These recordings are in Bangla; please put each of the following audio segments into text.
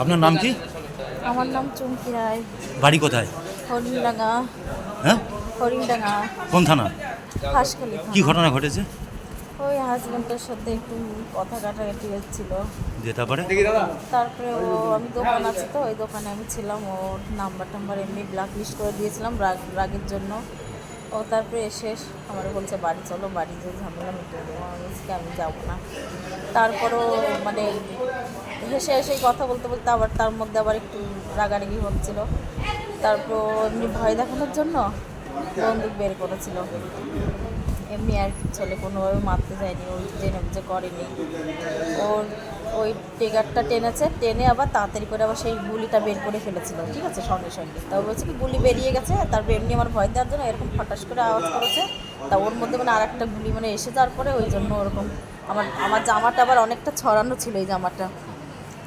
আপনার নাম কি? আমার নাম চুমকি রায়। বাড়ি কোথায়? হরিণডাঙ্গা। হ্যাঁ? হরিণডাঙ্গা। কোন থানা? হাঁসখালি কি ঘটনা ঘটেছে? ওই হাজব্যান্ডের সাথে একটু কথা কাটাকাটি হচ্ছিল। যে তারপরে তারপরে ও আমি দোকান আছে তো ওই দোকানে আমি ছিলাম। ওর নাম্বার টাম্বার এমনি ব্ল্যাক লিস্ট করে দিয়েছিলাম রাগ রাগের জন্য। ও তারপরে এসে আমার বলছে বাড়ি চলো বাড়ি যে ঝামেলা মিটে দেবো। আমি যাব না। তারপরও মানে হেসে হেসেই কথা বলতে বলতে আবার তার মধ্যে আবার একটু রাগারাগি হচ্ছিল। তারপর এমনি ভয় দেখানোর জন্য বন্দুক বের করেছিল। এমনি আর চলে কোনোভাবে মারতে যায়নি ওই জেনে বুঝে করেনি। ওর ওই টেগারটা টেনেছে, টেনে আবার তাড়াতাড়ি করে আবার সেই গুলিটা বের করে ফেলেছিল, ঠিক আছে, সঙ্গে সঙ্গে। তা বলছে কি, গুলি বেরিয়ে গেছে তারপর এমনি আমার ভয় দেওয়ার জন্য এরকম ফটাস করে আওয়াজ করেছে। তা ওর মধ্যে মানে আর একটা গুলি মানে এসে যাওয়ার পরে ওই জন্য ওরকম আমার আমার জামাটা আবার অনেকটা ছড়ানো ছিল এই জামাটা।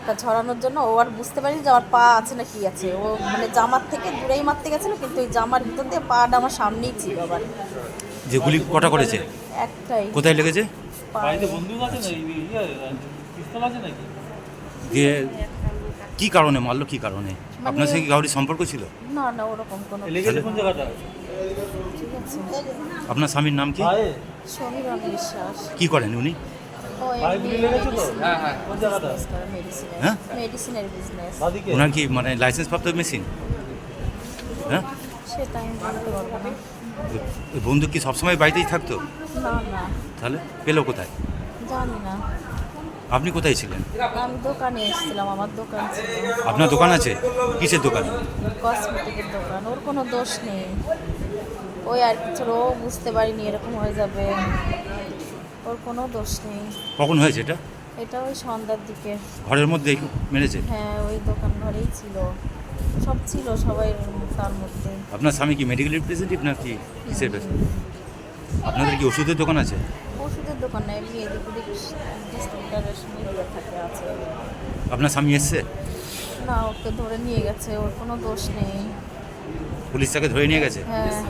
তা ছড়ানোর জন্য ও আর বুঝতে পারিনি যে আমার পা আছে না কি আছে। ও মানে জামার থেকে দূরেই মারতে গেছিল, কিন্তু ওই জামার ভিতর দিয়ে পাটা আমার সামনেই ছিল আবার। যে গুলি কটা করেছে? একটাই। কোথায় লেগেছে? বাড়িতে বন্দুক আছে না ইয়ে পিস্তল আছে নাকি? দিয়ে কি কারণে মারলো? কি কারণে? আপনার সঙ্গে কাউরি সম্পর্ক ছিল? না না ওরকম কোনো লেগেছে কোন জায়গাটা? আপনার স্বামীর নাম কি? কি করেন উনি? হ্যাঁ হ্যাঁ। হ্যাঁ? মেডিসিনের বিজনেস বাদিকে? ওনার কি মানে লাইসেন্স প্রাপ্ত মেশিন হ্যাঁ বন্দুক কি সবসময় বাড়িতেই থাকতো? না না। তাহলে পেল কোথায়? জানি না। আপনি কোথায় ছিলেন? আমি দোকানে এসেছিলাম আমার দোকান আপনার দোকান আছে? কিসের দোকান? কসমেটিকের দোকান ওর কোনো দোষ নেই। ওই আর কিছু ও বুঝতে পারিনি এরকম হয়ে যাবে। ওর কোনো দোষ নেই। কখন হয়েছে এটা? এটা ওই সন্ধ্যার দিকে। ঘরের মধ্যে মেরেছে? হ্যাঁ ওই দোকান ঘরেই ছিল। সব ছিল সবাই তার মধ্যে। আপনার স্বামী কি মেডিকেল রিপ্রেজেন্টেটিভ না কি কিসের আপনাদের কি ওষুধের দোকান আছে? ওষুধের দোকান নাই এমনি এদিক ওদিক ডিস্ট্রিক্টারের মিডিয়া থাকে আছে। আপনার স্বামী এসছে? না ওকে ধরে নিয়ে গেছে ওর কোনো দোষ নেই। পুলিশ তাকে ধরে নিয়ে গেছে? হ্যাঁ।